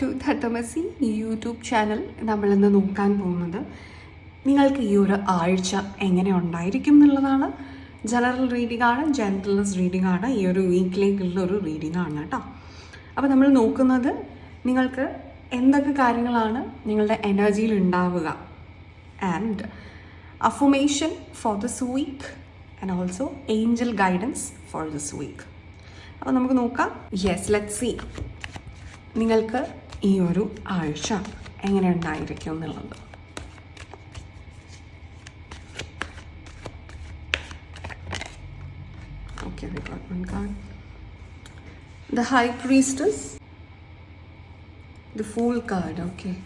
To തത്തമസി YouTube channel നമ്മളിന്ന് നോക്കാൻ പോകുന്നത്. നിങ്ങൾക്ക് ഈ ഒരു ആഴ്ച എങ്ങനെ ഉണ്ടായിരിക്കും എന്നുള്ളതാണ്. ജനറൽ റീഡിംഗ് ആണ് ജനറൽസ് റീഡിംഗ് ആണ് ഈ ഒരു വീക്കിലേക്കുള്ള ഒരു റീഡിംഗ് ആണ് കേട്ടോ. അപ്പോൾ നമ്മൾ നോക്കുന്നത് നിങ്ങൾക്ക് എന്തൊക്കെ കാര്യങ്ങളാണ് നിങ്ങളുടെ എനർജിയിൽ ഉണ്ടാവുക. And affirmation for this week and also angel guidance for this week അപ്പോൾ നമുക്ക് നോക്കാം. യെസ് ലെറ്റ് സി നിങ്ങൾക്ക് ഈ ഒരു ആഴ്ച എങ്ങനെ ഉണ്ടായിരിക്കും എന്നുള്ളത്. The high priestess the fool card okay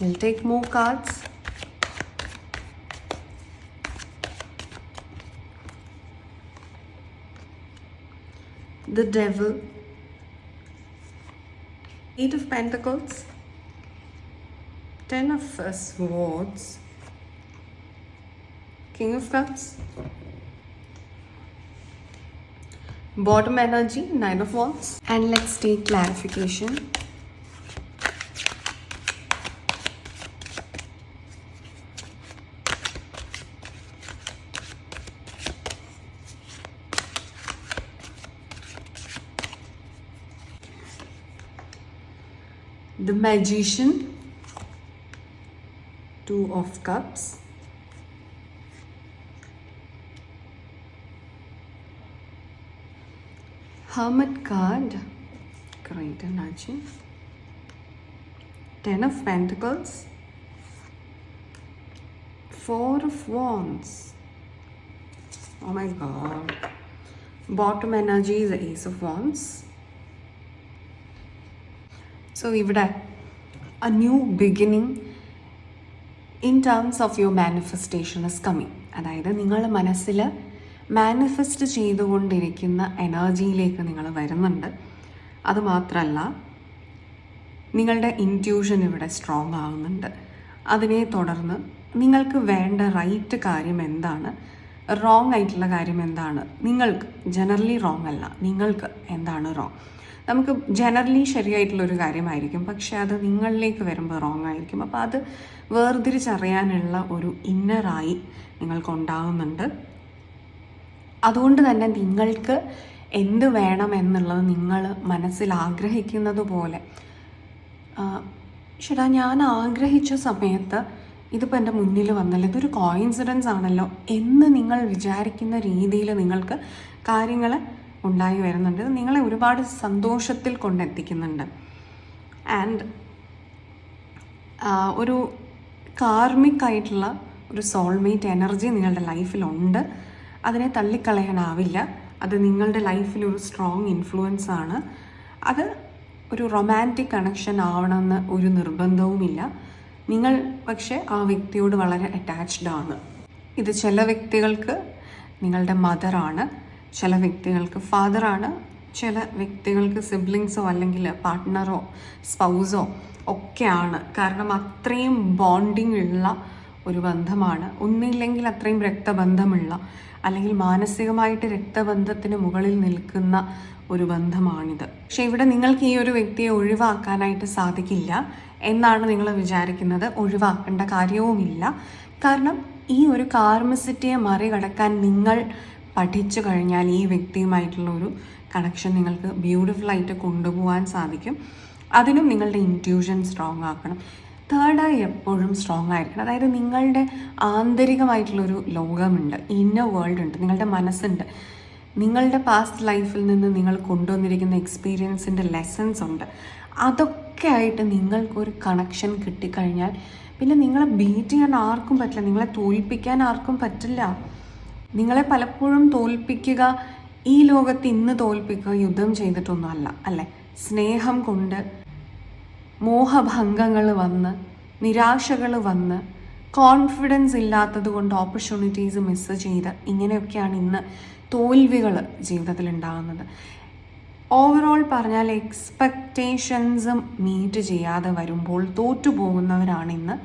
We'll take more cards. The Devil. Eight of Pentacles. Ten of uh, Swords. King of Cups. Bottom energy, Nine of Wands. And let's take clarification. The Magician. Two of Cups. Hermit card. Great energy. Ten of Pentacles. Four of Wands. Oh my god. Bottom energy is the Ace of Wands. So ഇവിടെ a new beginning in terms of your manifestation is coming അതായത് നിങ്ങൾ മനസ്സിൽ manifest ചെയ്തുകൊണ്ടിരിക്കുന്ന എനർജിയിലേക്ക് നിങ്ങൾ വരുന്നുണ്ട്. അതുമാത്രമല്ല നിങ്ങളുടെ intuition ഇവിടെ സ്ട്രോങ് ആവുന്നുണ്ട്. അതിനെ തുടർന്ന് നിങ്ങൾക്ക് വേണ്ട റൈറ്റ് കാര്യം എന്താണ്? റോങ് ആയിട്ടുള്ള കാര്യം എന്താണ്? നിങ്ങൾക്ക് ജനറലി റോങ് അല്ല നിങ്ങൾക്ക് എന്താണ് റോങ് നമുക്ക് ജനറലി ശരിയായിട്ടുള്ള ഒരു കാര്യമായിരിക്കും. പക്ഷെ അത് നിങ്ങളിലേക്ക് വരുമ്പോൾ റോങ് ആയിരിക്കും. അപ്പോൾ അത് വേർതിരിച്ചറിയാനുള്ള ഒരു ഇന്നറായി നിങ്ങൾക്കുണ്ടാകുന്നുണ്ട് അതുകൊണ്ട് തന്നെ നിങ്ങൾക്ക് എന്ത് വേണം എന്നുള്ളത് നിങ്ങൾ മനസ്സിൽ ആഗ്രഹിക്കുന്നത് പോലെ ചേട്ടാ ഞാൻ ആഗ്രഹിച്ച സമയത്ത് ഇതിപ്പോൾ എന്റെ മുന്നിൽ വന്നല്ലോ ഇതൊരു കോയിൻസിഡൻസ് ആണല്ലോ എന്ന് നിങ്ങൾ വിചാരിക്കുന്ന രീതിയിൽ നിങ്ങൾക്ക് കാര്യങ്ങൾ ഉണ്ടായി വരുന്നുണ്ട്. നിങ്ങളെ ഒരുപാട് സന്തോഷത്തിൽ കൊണ്ടെത്തിക്കുന്നുണ്ട്. ആൻഡ് ഒരു കാർമിക് ആയിട്ടുള്ള ഒരു സോൾമേറ്റ് എനർജി നിങ്ങളുടെ ലൈഫിലുണ്ട് അതിനെ തള്ളിക്കളയാനാവില്ല. അത് നിങ്ങളുടെ ലൈഫിൽ ഒരു സ്ട്രോങ് ഇൻഫ്ലുവൻസ് ആണ്. അത് ഒരു റൊമാന്റിക് കണക്ഷൻ ആവണമെന്ന് ഒരു നിർബന്ധവുമില്ല. നിങ്ങൾ പക്ഷേ ആ വ്യക്തിയോട് വളരെ അറ്റാച്ച്ഡ് ആണ്. ഇത് ചില വ്യക്തികൾക്ക് നിങ്ങളുടെ മദറാണ് ചില വ്യക്തികൾക്ക് ഫാദറാണ് ചില വ്യക്തികൾക്ക് സിബ്ലിങ്സോ അല്ലെങ്കിൽ പാർട്ട്ണറോ സ്പൗസോ ഒക്കെയാണ്. കാരണം അത്രയും ബോണ്ടിങ് ഉള്ള ഒരു ബന്ധമാണ്. ഒന്നില്ലെങ്കിൽ അത്രയും രക്തബന്ധമുള്ള അല്ലെങ്കിൽ മാനസികമായിട്ട് രക്തബന്ധത്തിന് മുകളിൽ നിൽക്കുന്ന ഒരു ബന്ധമാണിത്. പക്ഷെ ഇവിടെ നിങ്ങൾക്ക് ഈ ഒരു വ്യക്തിയെ ഒഴിവാക്കാനായിട്ട് സാധിക്കില്ല എന്നാണ് നിങ്ങൾ വിചാരിക്കുന്നത്. ഒഴിവാക്കേണ്ട കാര്യവുമില്ല. കാരണം ഈ ഒരു കാർമസിറ്റിയെ മറികടക്കാൻ നിങ്ങൾ പഠിച്ചു കഴിഞ്ഞാൽ ഈ വ്യക്തിയുമായിട്ടുള്ള ഒരു കണക്ഷൻ നിങ്ങൾക്ക് ബ്യൂട്ടിഫുൾ ആയിട്ട് കൊണ്ടുപോകാൻ സാധിക്കും. അതിനും നിങ്ങളുടെ ഇന്റ്യൂഷൻ സ്ട്രോങ് ആക്കണം. തേർഡ് തേർഡായി എപ്പോഴും സ്ട്രോങ് ആയിരിക്കണം. അതായത് നിങ്ങളുടെ ആന്തരികമായിട്ടുള്ളൊരു ലോകമുണ്ട്. ഇന്നർ വേൾഡ് ഉണ്ട്. നിങ്ങളുടെ മനസ്സുണ്ട്. നിങ്ങളുടെ പാസ്റ്റ് ലൈഫിൽ നിന്ന് നിങ്ങൾ കൊണ്ടുവന്നിരിക്കുന്ന എക്സ്പീരിയൻസിന്റെ ലെസൺസ് ഉണ്ട്. അതൊക്കെ ആയിട്ട് നിങ്ങൾക്കൊരു കണക്ഷൻ കിട്ടിക്കഴിഞ്ഞാൽ പിന്നെ നിങ്ങളെ ബീറ്റ് ചെയ്യാൻ ആർക്കും പറ്റില്ല. നിങ്ങളെ തോൽപ്പിക്കാൻ ആർക്കും പറ്റില്ല. നിങ്ങളെ പലപ്പോഴും തോൽപ്പിക്കുക ഈ ലോകത്ത് ഇന്ന് തോൽപ്പിക്കുക യുദ്ധം ചെയ്തിട്ടൊന്നും അല്ല? സ്നേഹം കൊണ്ട് മോഹഭംഗങ്ങൾ വന്ന് നിരാശകൾ വന്ന് കോൺഫിഡൻസ് ഇല്ലാത്തത് കൊണ്ട് ഓപ്പർച്യൂണിറ്റീസ് മിസ് ചെയ്ത് ഇങ്ങനെയൊക്കെയാണ് ഇന്ന് തോൽവികൾ ജീവിതത്തിൽ ഉണ്ടാകുന്നത്. ഓവറോൾ പറഞ്ഞാൽ എക്സ്പെക്റ്റേഷൻസും മീറ്റ് ചെയ്യാതെ വരുമ്പോൾ തോറ്റുപോകുന്നവരാണ് ഇന്ന്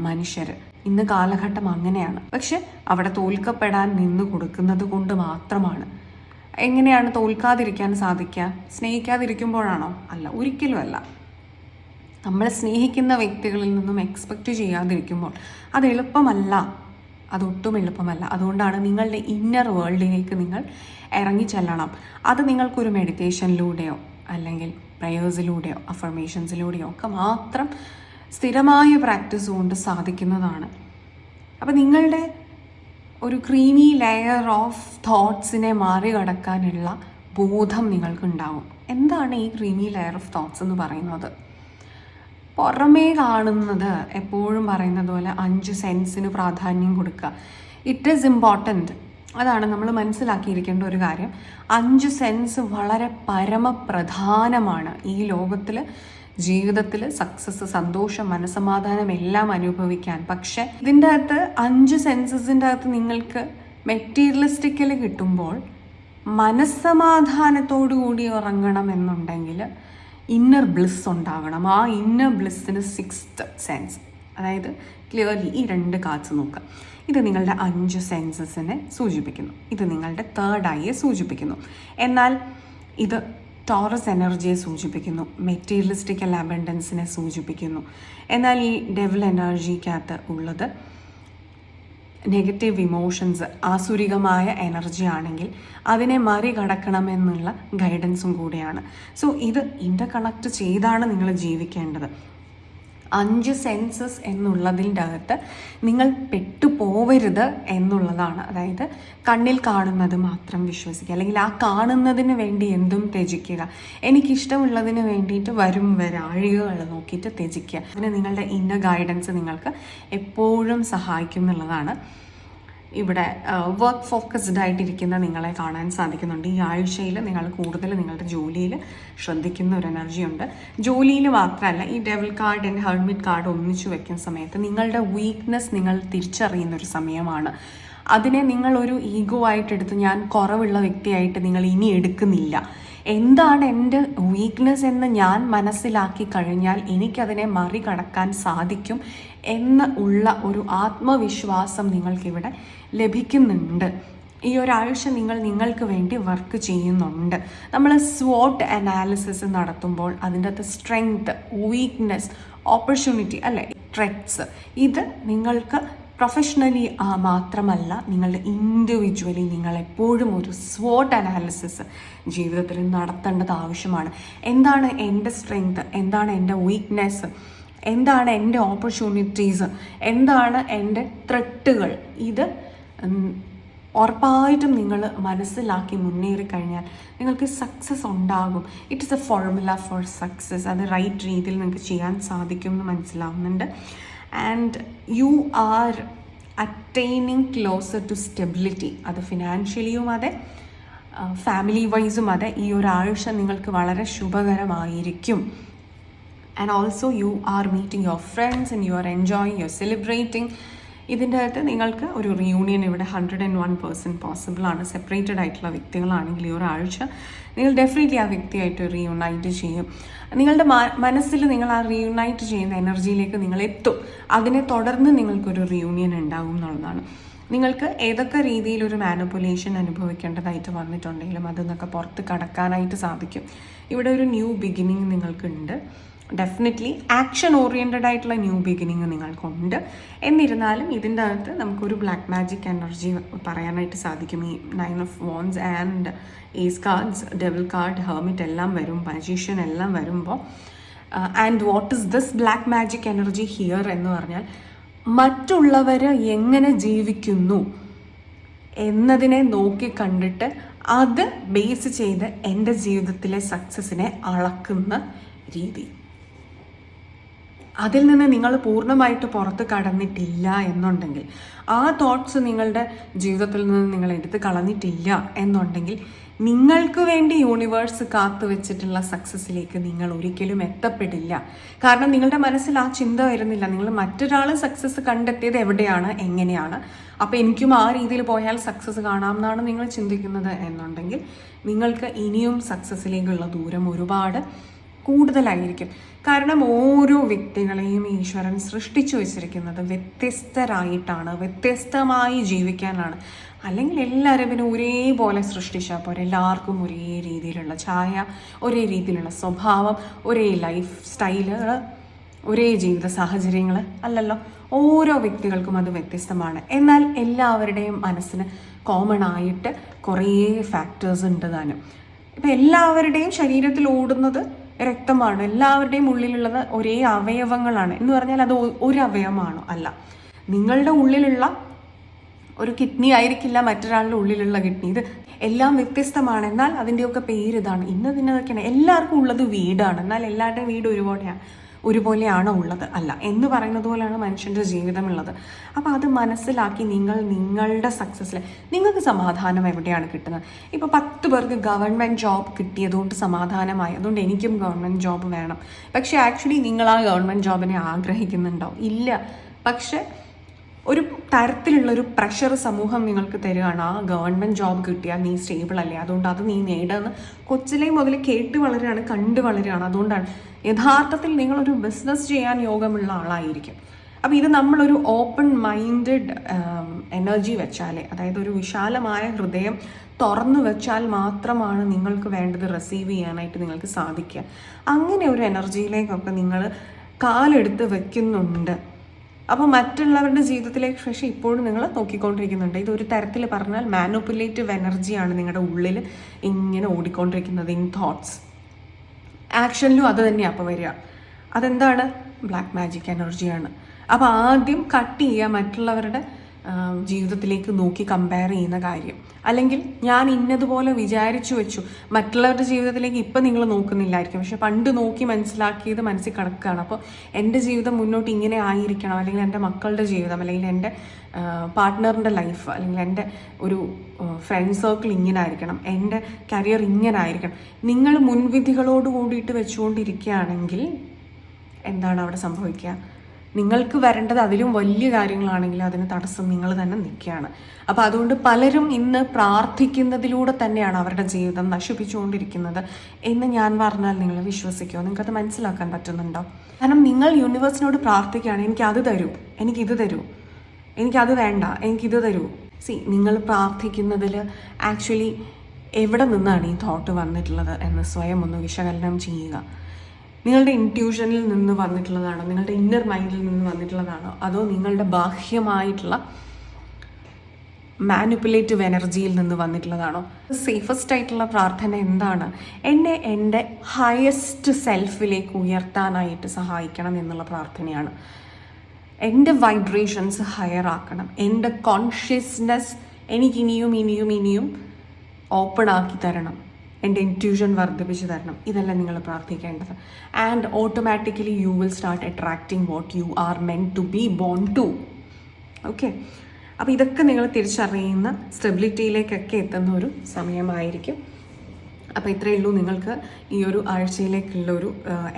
മനുഷ്യർ. ഇന്ന് കാലഘട്ടം അങ്ങനെയാണ്. പക്ഷെ അവിടെ തോൽക്കപ്പെടാൻ നിന്ന് കൊടുക്കുന്നത് കൊണ്ട് മാത്രമാണ്. എങ്ങനെയാണ് തോൽക്കാതിരിക്കാൻ സാധിക്കുക? സ്നേഹിക്കാതിരിക്കുമ്പോഴാണോ? അല്ല ഒരിക്കലുമല്ല. നമ്മൾ സ്നേഹിക്കുന്ന വ്യക്തികളിൽ നിന്നും എക്സ്പെക്റ്റ് ചെയ്യാതിരിക്കുമ്പോൾ അത് എളുപ്പമല്ല. അതൊട്ടും എളുപ്പമല്ല. അതുകൊണ്ടാണ് നിങ്ങളുടെ ഇന്നർ വേൾഡിലേക്ക് നിങ്ങൾ ഇറങ്ങി ചെല്ലണം അത് നിങ്ങൾക്കൊരു മെഡിറ്റേഷനിലൂടെയോ അല്ലെങ്കിൽ പ്രയേഴ്സിലൂടെയോ അഫർമേഷൻസിലൂടെയോ ഒക്കെ മാത്രം സ്ഥിരമായ പ്രാക്ടീസ് കൊണ്ട് സാധിക്കുന്നതാണ്. അപ്പം നിങ്ങളുടെ ഒരു ക്രീമി ലെയർ ഓഫ് തോട്ട്സിനെ മറികടക്കാനുള്ള ബോധം നിങ്ങൾക്കുണ്ടാവും. എന്താണ് ഈ ക്രീമി ലെയർ ഓഫ് തോട്ട്സ് എന്ന് പറയുന്നത്? പുറമേ കാണുന്നത് എപ്പോഴും പറയുന്നത് പോലെ അഞ്ച് സെൻസിന് പ്രാധാന്യം കൊടുക്കുക. ഇറ്റ് ഈസ് ഇമ്പോർട്ടന്റ് അതാണ് നമ്മൾ മനസ്സിലാക്കിയിരിക്കേണ്ട ഒരു കാര്യം. അഞ്ച് സെൻസ് വളരെ പരമപ്രധാനമാണ് ഈ ലോകത്തിൽ ജീവിതത്തിൽ സക്സസ് സന്തോഷം മനസമാധാനം എല്ലാം അനുഭവിക്കാൻ. പക്ഷെ ഇതിന്റെ അകത്ത് അഞ്ച് സെൻസസിന്റെ അകത്ത് നിങ്ങൾക്ക് മെറ്റീരിയലിസ്റ്റിക്കൽ കിട്ടുമ്പോൾ മനസ്സമാധാനത്തോടു കൂടി ഉറങ്ങണം എന്നുണ്ടെങ്കിൽ ഇന്നർ ബ്ലിസ് ഉണ്ടാകണം ആ ഇന്നർ ബ്ലിസ്സിന് സിക്സ്ത് സെൻസ് അതായത് ക്ലിയർലി ഈ രണ്ട് കാർഡ്സ് നോക്കുക ഇത് നിങ്ങളുടെ അഞ്ച് സെൻസസിനെ സൂചിപ്പിക്കുന്നു. ഇത് നിങ്ങളുടെ തേർഡ് ഐയെ സൂചിപ്പിക്കുന്നു. എന്നാൽ ഇത് ടോറസ് എനർജിയെ സൂചിപ്പിക്കുന്നു. മെറ്റീരിയലിസ്റ്റിക്കൽ അബൻഡൻസിനെ സൂചിപ്പിക്കുന്നു. എന്നാൽ ഈ ഡെവൽ എനർജിക്കകത്ത് ഉള്ളത് നെഗറ്റീവ് ഇമോഷൻസ് ആസുരികമായ എനർജി ആണെങ്കിൽ അതിനെ മറികടക്കണമെന്നുള്ള ഗൈഡൻസും കൂടിയാണ്. സോ ഇത് ഇന്റർ കണക്ട് ചെയ്താണ് നിങ്ങൾ ജീവിക്കേണ്ടത്. അഞ്ച് സെൻസസ് എന്നുള്ളതിന്റെ അകത്ത് നിങ്ങൾ പെട്ടുപോവരുത് എന്നുള്ളതാണ്. അതായത് കണ്ണിൽ കാണുന്നത് മാത്രം വിശ്വസിക്കുക. അല്ലെങ്കിൽ ആ കാണുന്നതിന് വേണ്ടി എന്തും ത്യജിക്കുക. എനിക്കിഷ്ടമുള്ളതിന് വേണ്ടിയിട്ട് വരും വരാഴികകൾ നോക്കിയിട്ട് ത്യജിക്കുക. അതിന് നിങ്ങളുടെ ഇന്നർ ഗൈഡൻസ് നിങ്ങൾക്ക് എപ്പോഴും സഹായിക്കും എന്നുള്ളതാണ്. ഇവിടെ വർക്ക് ഫോക്കസ്ഡ് ആയിട്ടിരിക്കുന്ന നിങ്ങളെ കാണാൻ സാധിക്കുന്നുണ്ട്. ഈ ആഴ്ചയിൽ നിങ്ങൾ കൂടുതൽ നിങ്ങളുടെ ജോലിയിൽ ശ്രദ്ധിക്കുന്ന ഒരു എനർജി ഉണ്ട്. ജോലിയിൽ മാത്രമല്ല ഈ devil card and hermit card ഒന്നിച്ചു വെക്കുന്ന സമയത്ത് നിങ്ങളുടെ വീക്ക്നെസ് നിങ്ങൾ തിരിച്ചറിയുന്ന ഒരു സമയമാണ്. അതിനെ നിങ്ങളൊരു ഈഗോ ആയിട്ടെടുത്ത് ഞാൻ കുറവുള്ള വ്യക്തിയായിട്ട് നിങ്ങൾ ഇനി എടുക്കുന്നില്ല. എന്താണ് എന്റെ വീക്ക്നെസ് എന്ന് ഞാൻ മനസ്സിലാക്കി കഴിഞ്ഞാൽ എനിക്കതിനെ മറികടക്കാൻ സാധിക്കും. എന്ന് ഉള്ള ഒരു ആത്മവിശ്വാസം നിങ്ങൾക്കിവിടെ ലഭിക്കുന്നുണ്ട്. ഈ ഒരാഴ്ച നിങ്ങൾ നിങ്ങൾക്ക് വേണ്ടി വർക്ക് ചെയ്യുന്നുണ്ട്. നമ്മൾ സ്വോട്ട് അനാലിസിസ് നടത്തുമ്പോൾ അതിന്റെ അകത്ത് സ്ട്രെങ്ത് വീക്ക്നെസ് ഓപ്പർച്യൂണിറ്റി അല്ലെ? ട്രെറ്റ്സ് ഇത് നിങ്ങൾക്ക് പ്രൊഫഷണലി മാത്രമല്ല നിങ്ങളുടെ ഇൻഡിവിജ്വലി നിങ്ങൾ എപ്പോഴും ഒരു സ്വോട്ട് അനാലിസിസ് ജീവിതത്തിൽ നടത്തേണ്ടത് ആവശ്യമാണ്. എന്താണ് എന്റെ സ്ട്രെങ്ത് എന്താണ് എന്റെ വീക്ക്നെസ് എന്താണ് എന്റെ ഓപ്പർച്യൂണിറ്റീസ് എന്താണ് എന്റെ ത്രെട്ടുകൾ ഇത് ഉറപ്പായിട്ടും നിങ്ങൾ മനസ്സിലാക്കി മുന്നേറി കഴിഞ്ഞാൽ നിങ്ങൾക്ക് സക്സസ് ഉണ്ടാകും. It is a formula for success അത് റൈറ്റ് രീതിയിൽ നിങ്ങൾക്ക് ചെയ്യാൻ സാധിക്കും എന്ന് മനസ്സിലാവുന്നുണ്ട്. And you are attaining closer to stability അത് ഫിനാൻഷ്യലിയും അതെ ഫാമിലി വൈസും അതെ. ഈ ഒരാഴ്ച നിങ്ങൾക്ക് വളരെ ശുഭകരമായിരിക്കും. And also you are meeting your friends and you are enjoying you are celebrating ഇതിന്റെ അകത്ത് നിങ്ങൾക്ക് ഒരു റിയൂണിയൻ ഇവിടെ hundred and one percent possible ആണ്. സെപ്പറേറ്റഡ് ആയിട്ടുള്ള വ്യക്തികളാണെങ്കിൽ ഈ ഒരാഴ്ച നിങ്ങൾ ഡെഫിനറ്റ്ലി ആ വ്യക്തിയായിട്ട് റീയുണൈറ്റ് ചെയ്യും. നിങ്ങളുടെ മനസ്സിൽ നിങ്ങൾ ആ റീയുണൈറ്റ് ചെയ്യുന്ന എനർജിയിലേക്ക് നിങ്ങൾ എത്തും. അതിനെ തുടർന്ന് നിങ്ങൾക്കൊരു റിയൂണിയൻ ഉണ്ടാകും എന്നുള്ളതാണ്. നിങ്ങൾക്ക് ഏതൊക്കെ രീതിയിലൊരു ഒരു മാനിപ്പുലേഷൻ അനുഭവിക്കേണ്ടതായിട്ട് വന്നിട്ടുണ്ടെങ്കിലും അതിൽ പുറത്ത് കടക്കാനായിട്ട് സാധിക്കും. ഇവിടെ ഒരു ന്യൂ ബിഗിനിങ് നിങ്ങൾക്കുണ്ട്. ഡെഫിനറ്റ്ലി ആക്ഷൻ ഓറിയന്റഡ് ആയിട്ടുള്ള ന്യൂ ബിഗിനിങ് നിങ്ങൾക്കുണ്ട്. എന്നിരുന്നാലും ഇതിന്റെ അകത്ത് നമുക്കൊരു ബ്ലാക്ക് മാജിക് എനർജി പറയാനായിട്ട് സാധിക്കും. ഈ nine of wands and ace cards devil card hermit എല്ലാം വരും മജീഷ്യൻ എല്ലാം വരുമ്പോൾ and what is this black magic energy here എന്ന് പറഞ്ഞാൽ മറ്റുള്ളവർ എങ്ങനെ ജീവിക്കുന്നു എന്നതിനെ നോക്കി കണ്ടിട്ട് അത് ബേസ് ചെയ്ത് എന്റെ ജീവിതത്തിലെ സക്സസിനെ അളക്കുന്ന രീതി. അതിൽ നിന്ന് നിങ്ങൾ പൂർണമായിട്ട് പുറത്ത് കടന്നിട്ടില്ല എന്നുണ്ടെങ്കിൽ ആ തോട്ട്സ് നിങ്ങളുടെ ജീവിതത്തിൽ നിന്ന് നിങ്ങൾ എടുത്ത് കളഞ്ഞിട്ടില്ല എന്നുണ്ടെങ്കിൽ നിങ്ങൾക്ക് വേണ്ടി യൂണിവേഴ്സ് കാത്തു വെച്ചിട്ടുള്ള സക്സസ്സിലേക്ക് നിങ്ങൾ ഒരിക്കലും എത്തപ്പെടില്ല. കാരണം നിങ്ങളുടെ മനസ്സിൽ ആ ചിന്ത വരുന്നില്ല. നിങ്ങൾ മറ്റൊരാൾ സക്സസ് കണ്ടെത്തിയത് എവിടെയാണ്? എങ്ങനെയാണ്? അപ്പോൾ എനിക്കും ആ രീതിയിൽ പോയാൽ സക്സസ് കാണാമെന്നാണ് നിങ്ങൾ ചിന്തിക്കുന്നത് എന്നുണ്ടെങ്കിൽ നിങ്ങൾക്ക് ഇനിയും സക്സസ്സിലേക്കുള്ള ദൂരം ഒരുപാട് കൂടുതലായിരിക്കും. കാരണം ഓരോ വ്യക്തികളെയും ഈശ്വരൻ സൃഷ്ടിച്ചു വെച്ചിരിക്കുന്നത് വ്യത്യസ്തരായിട്ടാണ് വ്യത്യസ്തമായി ജീവിക്കാനാണ്. അല്ലെങ്കിൽ എല്ലാവരും പിന്നെ ഒരേപോലെ സൃഷ്ടിച്ചാൽ പോരെ. എല്ലാവർക്കും ഒരേ രീതിയിലുള്ള ഛായ ഒരേ രീതിയിലുള്ള സ്വഭാവം ഒരേ ലൈഫ് സ്റ്റൈലുകൾ ഒരേ ജീവിത സാഹചര്യങ്ങൾ അല്ലല്ലോ. ഓരോ വ്യക്തികൾക്കും അത് വ്യത്യസ്തമാണ്. എന്നാൽ എല്ലാവരുടെയും മനസ്സിന് കോമൺ ആയിട്ട് കുറേ ഫാക്ടേഴ്സ് ഉണ്ട് താനും. ഇപ്പം എല്ലാവരുടെയും ശരീരത്തിൽ ഓടുന്നത് രക്തമാണ്. എല്ലാവരുടെയും ഉള്ളിലുള്ളത് ഒരേ അവയവങ്ങളാണ്. എന്ന് പറഞ്ഞാൽ അത് ഒരു അവയവമാണോ അല്ല. നിങ്ങളുടെ ഉള്ളിലുള്ള ഒരു കിഡ്നി ആയിരിക്കില്ല മറ്റൊരാളുടെ ഉള്ളിലുള്ള കിഡ്നി. ഇത് എല്ലാം വ്യത്യസ്തമാണ്. എന്നാൽ അതിന്റെയൊക്കെ പേര് ഇതാണ് ഇന്ന് ഇന്നതൊക്കെയാണ്. എല്ലാവർക്കും ഉള്ളത് വീടാണ്. എന്നാൽ എല്ലാവരുടെയും വീട് ഒരുപോലെയാണ്. ഒരുപോലെയാണോ ഉള്ളത്? അല്ല എന്ന് പറയുന്നത് പോലെയാണ് മനുഷ്യന്റെ ജീവിതമുള്ളത് അപ്പോൾ അത് മനസ്സിലാക്കി നിങ്ങൾ നിങ്ങളുടെ സക്സസ്സിൽ നിങ്ങൾക്ക് സമാധാനം എവിടെയാണ് കിട്ടുന്നത്? ഇപ്പോൾ പത്ത് പേർക്ക് ഗവൺമെന്റ് ജോബ് കിട്ടിയതുകൊണ്ട് സമാധാനമായി. അതുകൊണ്ട് എനിക്കും ഗവൺമെന്റ് ജോബ് വേണം. പക്ഷേ ആക്ച്വലി നിങ്ങൾ ആ ഗവൺമെന്റ് ജോബിനെ ആഗ്രഹിക്കുന്നുണ്ടോ? ഇല്ല. പക്ഷേ ഒരു തരത്തിലുള്ള ഒരു പ്രഷർ സമൂഹം നിങ്ങൾക്ക് തരികയാണ് ആ ഗവൺമെന്റ് ജോബ് കിട്ടിയാൽ നീ സ്റ്റേബിൾ അല്ലേ? അതുകൊണ്ട് അത് നീ നേടുമെന്ന് കൊച്ചിലെ മുതൽ കേട്ട് വളരുകയാണ് കണ്ട് വളരുകയാണ്. അതുകൊണ്ടാണ് യഥാർത്ഥത്തിൽ നിങ്ങളൊരു ബിസിനസ് ചെയ്യാൻ യോഗമുള്ള ആളായിരിക്കും. അപ്പോൾ ഇത് നമ്മളൊരു ഓപ്പൺ മൈൻഡഡ് എനർജി വെച്ചാലേ അതായത് ഒരു വിശാലമായ ഹൃദയം തുറന്നു വെച്ചാൽ മാത്രമാണ് നിങ്ങൾക്ക് വേണ്ടത് റിസീവ് ചെയ്യാനായിട്ട് നിങ്ങൾക്ക് സാധിക്കുക. അങ്ങനെ ഒരു എനർജിയിലേക്കൊക്കെ നിങ്ങൾ കാലെടുത്ത് വെക്കുന്നുണ്ട്. അപ്പോൾ മറ്റുള്ളവരുടെ ജീവിതത്തിലേക്ക് പക്ഷേ ഇപ്പോഴും നിങ്ങൾ നോക്കിക്കൊണ്ടിരിക്കുന്നുണ്ട്. ഇതൊരു തരത്തിൽ പറഞ്ഞാൽ മാനുപ്പുലേറ്റീവ് എനർജിയാണ് നിങ്ങളുടെ ഉള്ളിൽ ഇങ്ങനെ ഓടിക്കൊണ്ടിരിക്കുന്നത് ഇൻ തോട്ട്സ് ആക്ഷനിലും അത് തന്നെയാണ് അപ്പോൾ വരിക. അതെന്താണ്? ബ്ലാക്ക് മാജിക് എനർജിയാണ് അപ്പോൾ ആദ്യം കട്ട് ചെയ്യുക മറ്റുള്ളവരുടെ ജീവിതത്തിലേക്ക് നോക്കി കമ്പയർ ചെയ്യുന്ന കാര്യം. അല്ലെങ്കിൽ ഞാൻ ഇന്നതുപോലെ വിചാരിച്ചു വെച്ചു. മറ്റുള്ളവരുടെ ജീവിതത്തിലേക്ക് ഇപ്പം നിങ്ങൾ നോക്കുന്നില്ലായിരിക്കും. പക്ഷെ പണ്ട് നോക്കി മനസ്സിലാക്കിയത് മനസ്സിൽ കിടക്കുകയാണ്. അപ്പോൾ എന്റെ ജീവിതം മുന്നോട്ട് ഇങ്ങനെ ആയിരിക്കണം. അല്ലെങ്കിൽ എന്റെ മക്കളുടെ ജീവിതം അല്ലെങ്കിൽ എന്റെ പാർട്ട്ണറിന്റെ ലൈഫ് അല്ലെങ്കിൽ എന്റെ ഒരു ഫ്രണ്ട് സർക്കിൾ ഇങ്ങനെ ആയിരിക്കണം. എന്റെ കരിയർ ഇങ്ങനെ ആയിരിക്കണം. നിങ്ങൾ മുൻവിധികളോട് കൂടിയിട്ട് വെച്ചുകൊണ്ടിരിക്കുകയാണെങ്കിൽ എന്താണ് അവിടെ സംഭവിക്കുക? നിങ്ങൾക്ക് വരേണ്ടത് അതിലും വലിയ കാര്യങ്ങളാണെങ്കിൽ അതിന് തടസ്സം നിങ്ങൾ തന്നെ നിൽക്കുകയാണ്. അപ്പോൾ അതുകൊണ്ട് പലരും ഇന്ന് പ്രാർത്ഥിക്കുന്നതിലൂടെ തന്നെയാണ് അവരുടെ ജീവിതം നശിപ്പിച്ചുകൊണ്ടിരിക്കുന്നത് എന്ന് ഞാൻ പറഞ്ഞാൽ നിങ്ങൾ വിശ്വസിക്കുമോ നിങ്ങൾക്കത് മനസ്സിലാക്കാൻ പറ്റുന്നുണ്ടോ? കാരണം നിങ്ങൾ യൂണിവേഴ്സിനോട് പ്രാർത്ഥിക്കുകയാണ് എനിക്ക് അത് തരൂ എനിക്കിത് തരൂ എനിക്കത് വേണ്ട എനിക്കിത് തരൂ. സി നിങ്ങൾ പ്രാർത്ഥിക്കുന്നതിൽ ആക്ച്വലി എവിടെ നിന്നാണ് ഈ തോട്ട് വന്നിട്ടുള്ളത് എന്ന് സ്വയം ഒന്ന് വിശകലനം ചെയ്യുക. നിങ്ങളുടെ ഇന്റ്യൂഷനിൽ നിന്ന് വന്നിട്ടുള്ളതാണോ? നിങ്ങളുടെ ഇന്നർ മൈൻഡിൽ നിന്ന് വന്നിട്ടുള്ളതാണോ? അതോ നിങ്ങളുടെ ബാഹ്യമായിട്ടുള്ള മാനിപ്പുലേറ്റീവ് എനർജിയിൽ നിന്ന് വന്നിട്ടുള്ളതാണോ? സേഫസ്റ്റ് ആയിട്ടുള്ള പ്രാർത്ഥന എന്താണ്? എന്നെ എന്റെ ഹയസ്റ്റ് സെൽഫിലേക്ക് ഉയർത്താനായിട്ട് സഹായിക്കണം എന്നുള്ള പ്രാർത്ഥനയാണ്. എന്റെ വൈബ്രേഷൻസ് ഹയർ ആക്കണം. എന്റെ കോൺഷ്യസ്നെസ് എനിക്ക് ഇനിയും ഇനിയും ഇനിയും ഓപ്പൺ ആക്കി തരണം. എന്റെ ഇന്റ്യൂഷൻ വർദ്ധിപ്പിച്ച് തരണം. ഇതെല്ലാം നിങ്ങൾ പ്രാർത്ഥിക്കേണ്ടത്. And automatically you will start attracting what you are meant to be born to okay അപ്പോൾ ഇതൊക്കെ നിങ്ങൾ തിരിച്ചറിയുന്ന സ്റ്റെബിലിറ്റിയിലേക്കൊക്കെ എത്തുന്ന ഒരു സമയമായിരിക്കും. അപ്പോൾ ഇത്രയേ ഉള്ളൂ നിങ്ങൾക്ക് ഈ ഒരു ആഴ്ചയിലേക്കുള്ള ഒരു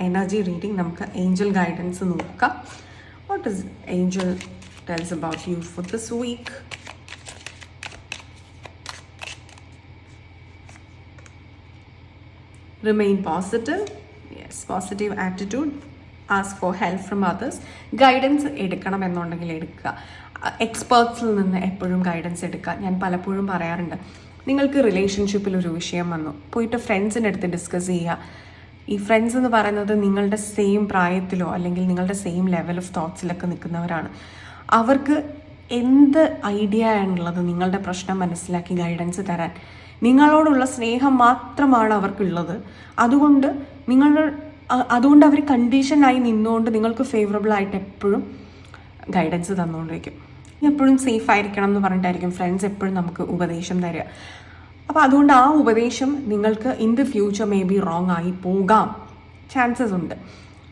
എനർജി റീഡിങ് നമുക്ക് ഏഞ്ചൽ ഗൈഡൻസ് നോക്കാം. What is angel tells about you for this week remain positive. Yes positive attitude. Ask for help from others guidance എടുക്കണം എന്നുണ്ടെങ്കിൽ എടുക്കുക. എക്സ്പേർട്സിൽ നിന്ന് എപ്പോഴും ഗൈഡൻസ് എടുക്കുക. ഞാൻ പലപ്പോഴും പറയാറുണ്ട്. നിങ്ങൾക്ക് റിലേഷൻഷിപ്പിൽ ഒരു വിഷയം വന്നു. പോയിട്ട് ഫ്രണ്ട്സിന്റെ അടുത്ത് ഡിസ്കസ് ചെയ്യുക. ഈ ഫ്രണ്ട്സ് എന്ന് പറയുന്നത് നിങ്ങളുടെ സെയിം പ്രായത്തിലോ അല്ലെങ്കിൽ നിങ്ങളുടെ സെയിം ലെവൽ ഓഫ് തോട്ട്സിലൊക്കെ നിൽക്കുന്നവരാണ്. അവർക്ക് എന്ത് ഐഡിയ ആണുള്ളത് നിങ്ങളുടെ പ്രശ്നം മനസ്സിലാക്കി ഗൈഡൻസ് തരാൻ? നിങ്ങളോടുള്ള സ്നേഹം മാത്രമാണ് അവർക്കുള്ളത്. അതുകൊണ്ട് നിങ്ങൾ അതുകൊണ്ട് അവർ കണ്ടീഷനായി നിന്നുകൊണ്ട് നിങ്ങൾക്ക് ഫേവറബിൾ ആയിട്ട് എപ്പോഴും ഗൈഡൻസ് തന്നുകൊണ്ടിരിക്കും. എപ്പോഴും സേഫ് ആയിരിക്കണം എന്ന് പറഞ്ഞിട്ടായിരിക്കും ഫ്രണ്ട്സ് എപ്പോഴും നമുക്ക് ഉപദേശം തരിക. അപ്പോൾ അതുകൊണ്ട് ആ ഉപദേശം നിങ്ങൾക്ക് in the future may be wrong ആയി പോകാം. ചാൻസസ് ഉണ്ട്.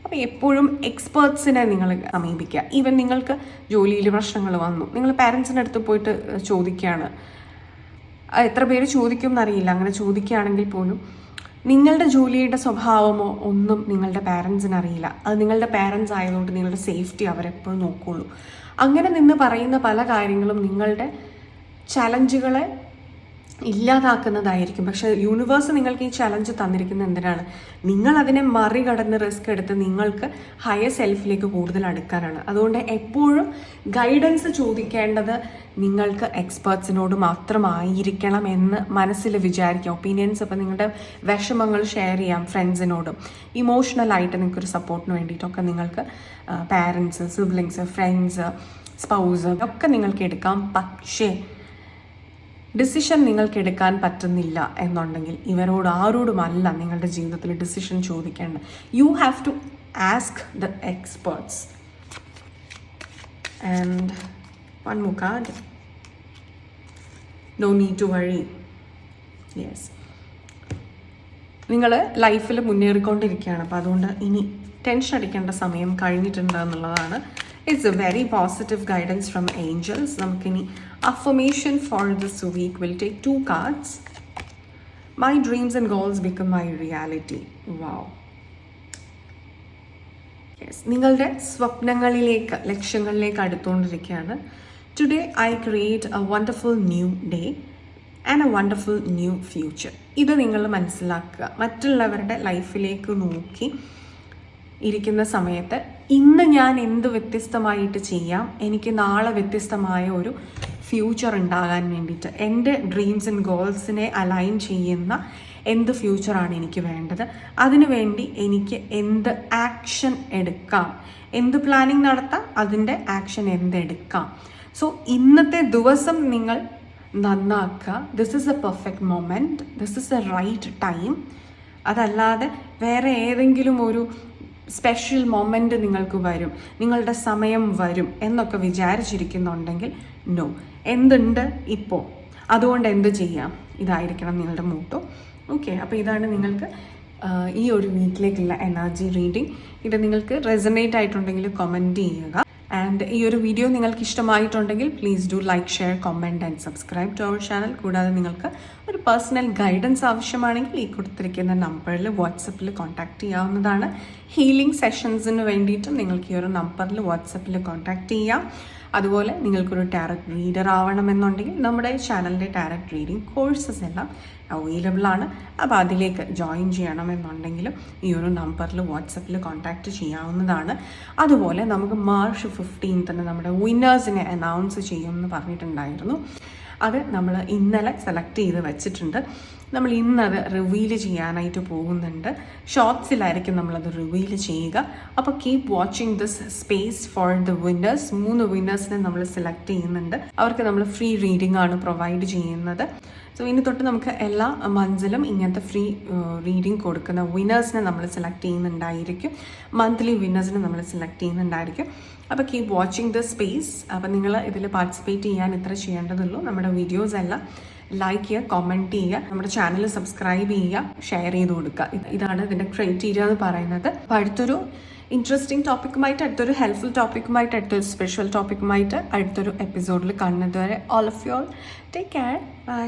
അപ്പോൾ എപ്പോഴും എക്സ്പേർട്സിനെ നിങ്ങൾ സമീപിക്കുക. ഈവൻ നിങ്ങൾക്ക് ജോലിയിൽ പ്രശ്നങ്ങൾ വന്നു. നിങ്ങൾ പാരൻസിന്റെ അടുത്ത് പോയിട്ട് ചോദിക്കുകയാണ്. എത്ര പേര് ചോദിക്കും എന്നറിയില്ല അങ്ങനെ ചോദിക്കുകയാണെങ്കിൽ പോലും നിങ്ങളുടെ ജോലിയുടെ സ്വഭാവമോ ഒന്നും നിങ്ങളുടെ പാരൻസിന് അറിയില്ല അത് നിങ്ങളുടെ പാരൻസ് ആയതുകൊണ്ട് നിങ്ങളുടെ സേഫ്റ്റി അവരെപ്പോഴും നോക്കുള്ളൂ. അങ്ങനെ നിന്ന് പറയുന്ന പല കാര്യങ്ങളും നിങ്ങളുടെ ചലഞ്ചുകളെ ഇല്ലാതാക്കുന്നതായിരിക്കും. പക്ഷെ യൂണിവേഴ്സ് നിങ്ങൾക്ക് ഈ ചലഞ്ച് തന്നിരിക്കുന്നത് എന്തിനാണ്? നിങ്ങൾ അതിനെ മറികടന്ന് റിസ്ക് എടുത്ത് നിങ്ങൾക്ക് ഹയർ സെൽഫിലേക്ക് കൂടുതൽ അടുക്കാനാണ്. അതുകൊണ്ട് എപ്പോഴും ഗൈഡൻസ് ചോദിക്കേണ്ടത് നിങ്ങൾക്ക് എക്സ്പേർട്സിനോട് മാത്രമായിരിക്കണം എന്ന് മനസ്സിൽ വിചാരിക്കാം ഒപ്പീനിയൻസ് ഇപ്പം നിങ്ങളുടെ വിഷമങ്ങൾ ഷെയർ ചെയ്യാം ഫ്രണ്ട്സിനോടും ഇമോഷണലായിട്ട് നിങ്ങൾക്കൊരു സപ്പോർട്ടിന് വേണ്ടിയിട്ടൊക്കെ നിങ്ങൾക്ക് പാരൻസ് സിബ്ലിങ്സ് ഫ്രണ്ട്സ് സ്പൗസ് ഒക്കെ നിങ്ങൾക്ക് എടുക്കാം. പക്ഷേ ഡിസിഷൻ നിങ്ങൾക്ക് എടുക്കാൻ പറ്റുന്നില്ല എന്നുണ്ടെങ്കിൽ ഇവരോട് ആരോടുമല്ല നിങ്ങളുടെ ജീവിതത്തിൽ ഡിസിഷൻ ചോദിക്കേണ്ടത്. You have to ask the experts and one മുക്കാഡ് no need to വഴി യെസ് നിങ്ങൾ ലൈഫിൽ മുന്നേറിക്കൊണ്ടിരിക്കുകയാണ്. അപ്പോൾ അതുകൊണ്ട് ഇനി ടെൻഷൻ അടിക്കേണ്ട സമയം കഴിഞ്ഞിട്ടുണ്ട് എന്നുള്ളതാണ് it's a very positive guidance from angels നമുക്കിനി affirmation for this week will take two cards. My dreams and goals become my reality. Wow. Yes നിങ്ങളുടെ സ്വപ്നങ്ങളിലേക്ക് ലക്ഷ്യങ്ങളിലേക്ക് അടുത്തുകൊണ്ടിരിക്കുകയാണ് today I create a wonderful new day and a wonderful new future ഇത് നിങ്ങൾ മനസ്സിലാക്കുക മറ്റുള്ളവരുടെ ലൈഫിലേക്ക് നോക്കി ഇരിക്കുന്ന സമയത്ത് ഇന്ന് ഞാൻ എന്ത് വ്യത്യസ്തമായിട്ട് ചെയ്യാം എനിക്ക് നാളെ വ്യത്യസ്തമായ ഒരു ഫ്യൂച്ചർ ഉണ്ടാകാൻ വേണ്ടിയിട്ട് എന്റെ ഡ്രീംസ് ആൻഡ് ഗോൾസിനെ അലൈൻ ചെയ്യുന്ന എന്ത് ഫ്യൂച്ചറാണ് എനിക്ക് വേണ്ടത്? അതിനുവേണ്ടി എനിക്ക് എന്ത് ആക്ഷൻ എടുക്കാം? എന്ത് പ്ലാനിങ് നടത്താം? അതിന്റെ ആക്ഷൻ എന്തെടുക്കാം സോ ഇന്നത്തെ ദിവസം നിങ്ങൾ നന്നാക്കുക. This is a perfect moment this is a right time അതല്ലാതെ വേറെ ഏതെങ്കിലും ഒരു സ്പെഷ്യൽ മൊമെന്റ് നിങ്ങൾക്ക് വരും. നിങ്ങളുടെ സമയം വരും എന്നൊക്കെ വിചാരിച്ചിരിക്കുന്നുണ്ടെങ്കിൽ നോ എന്തുണ്ട് ഇപ്പോൾ അതുകൊണ്ട് എന്ത് ചെയ്യാം? ഇതായിരിക്കണം നിങ്ങളുടെ മോട്ടോ ഓക്കെ അപ്പോൾ ഇതാണ് നിങ്ങൾക്ക് ഈ ഒരു വീക്കിലേക്കുള്ള എനർജി റീഡിങ് ഇത് നിങ്ങൾക്ക് റെസനേറ്റ് ആയിട്ടുണ്ടെങ്കിൽ കമന്റ് ചെയ്യുക. ആൻഡ് ഈ ഒരു വീഡിയോ നിങ്ങൾക്ക് ഇഷ്ടമായിട്ടുണ്ടെങ്കിൽ please do like share comment and subscribe to our channel കൂടാതെ നിങ്ങൾക്ക് ഒരു പേഴ്സണൽ ഗൈഡൻസ് ആവശ്യമാണെങ്കിൽ ഈ കൊടുത്തിരിക്കുന്ന നമ്പറിൽ വാട്സപ്പിൽ കോൺടാക്ട് ചെയ്യാവുന്നതാണ്. ഹീലിംഗ് സെഷൻസിന് വേണ്ടിയിട്ടും നിങ്ങൾക്ക് ഈ ഒരു നമ്പറിൽ വാട്സപ്പിൽ കോൺടാക്ട് ചെയ്യാം. അതുപോലെ നിങ്ങൾക്കൊരു ടാരറ്റ് റീഡർ ആവണമെന്നുണ്ടെങ്കിൽ നമ്മുടെ ചാനലിന്റെ ടാരറ്റ് റീഡിംഗ് കോഴ്സസ് എല്ലാം അവൈലബിൾ ആണ്. അപ്പോൾ അതിലേക്ക് ജോയിൻ ചെയ്യണമെന്നുണ്ടെങ്കിലും ഈ ഒരു നമ്പറിൽ വാട്സപ്പിൽ കോൺടാക്റ്റ് ചെയ്യാവുന്നതാണ്. അതുപോലെ നമുക്ക് മാർച്ച് ഫിഫ്റ്റീൻത്തിന് നമ്മുടെ വിന്നേഴ്സിനെ അനൗൺസ് ചെയ്യുമെന്ന് പറഞ്ഞിട്ടുണ്ടായിരുന്നു. അത് നമ്മൾ ഇന്നലെ സെലക്ട് ചെയ്ത് വെച്ചിട്ടുണ്ട്. നമ്മൾ ഇന്നത് റിവീൽ ചെയ്യാനായിട്ട് പോകുന്നുണ്ട്. ഷോർട്സിലായിരിക്കും നമ്മളത് റിവീൽ ചെയ്യുക. അപ്പോൾ keep watching this space for the winners മൂന്ന് വിന്നേഴ്സിനെ നമ്മൾ സെലക്ട് ചെയ്യുന്നുണ്ട്. അവർക്ക് നമ്മൾ ഫ്രീ റീഡിംഗ് ആണ് പ്രൊവൈഡ് ചെയ്യുന്നത്. സോ ഇനി തൊട്ട് നമുക്ക് എല്ലാ മന്ത്സിലും ഇങ്ങനത്തെ ഫ്രീ റീഡിംഗ് കൊടുക്കുന്ന വിന്നേഴ്സിനെ നമ്മൾ സെലക്ട് ചെയ്യുന്നുണ്ടായിരിക്കും. മന്ത്ലി വിന്നേഴ്സിനെ നമ്മൾ സെലക്ട് ചെയ്യുന്നുണ്ടായിരിക്കും. അപ്പോൾ കീപ് വാച്ചിങ് ദ സ്പേസ് അപ്പോൾ നിങ്ങൾ ഇതിൽ പാർട്ടിസിപ്പേറ്റ് ചെയ്യാൻ ഇത്ര ചെയ്യേണ്ടതുള്ളൂ. നമ്മുടെ വീഡിയോസ് എല്ലാം. ലൈക്ക് ചെയ്യുക കമന്റ് ചെയ്യുക നമ്മുടെ ചാനൽ സബ്സ്ക്രൈബ് ചെയ്യുക ഷെയർ ചെയ്ത് കൊടുക്കുക. ഇതാണ് ഇതിന്റെ ക്രൈറ്റീരിയ എന്ന് പറയുന്നത്. അപ്പോൾ അടുത്തൊരു ഇൻട്രസ്റ്റിംഗ് ടോപ്പിക്കുമായിട്ട് അടുത്തൊരു ഹെൽപ്ഫുൾ ടോപ്പിക്കുമായിട്ട് അടുത്തൊരു സ്പെഷ്യൽ ടോപ്പിക്കുമായിട്ട് അടുത്തൊരു എപ്പിസോഡിൽ കാണുന്നത് വരെ all of you all take care bye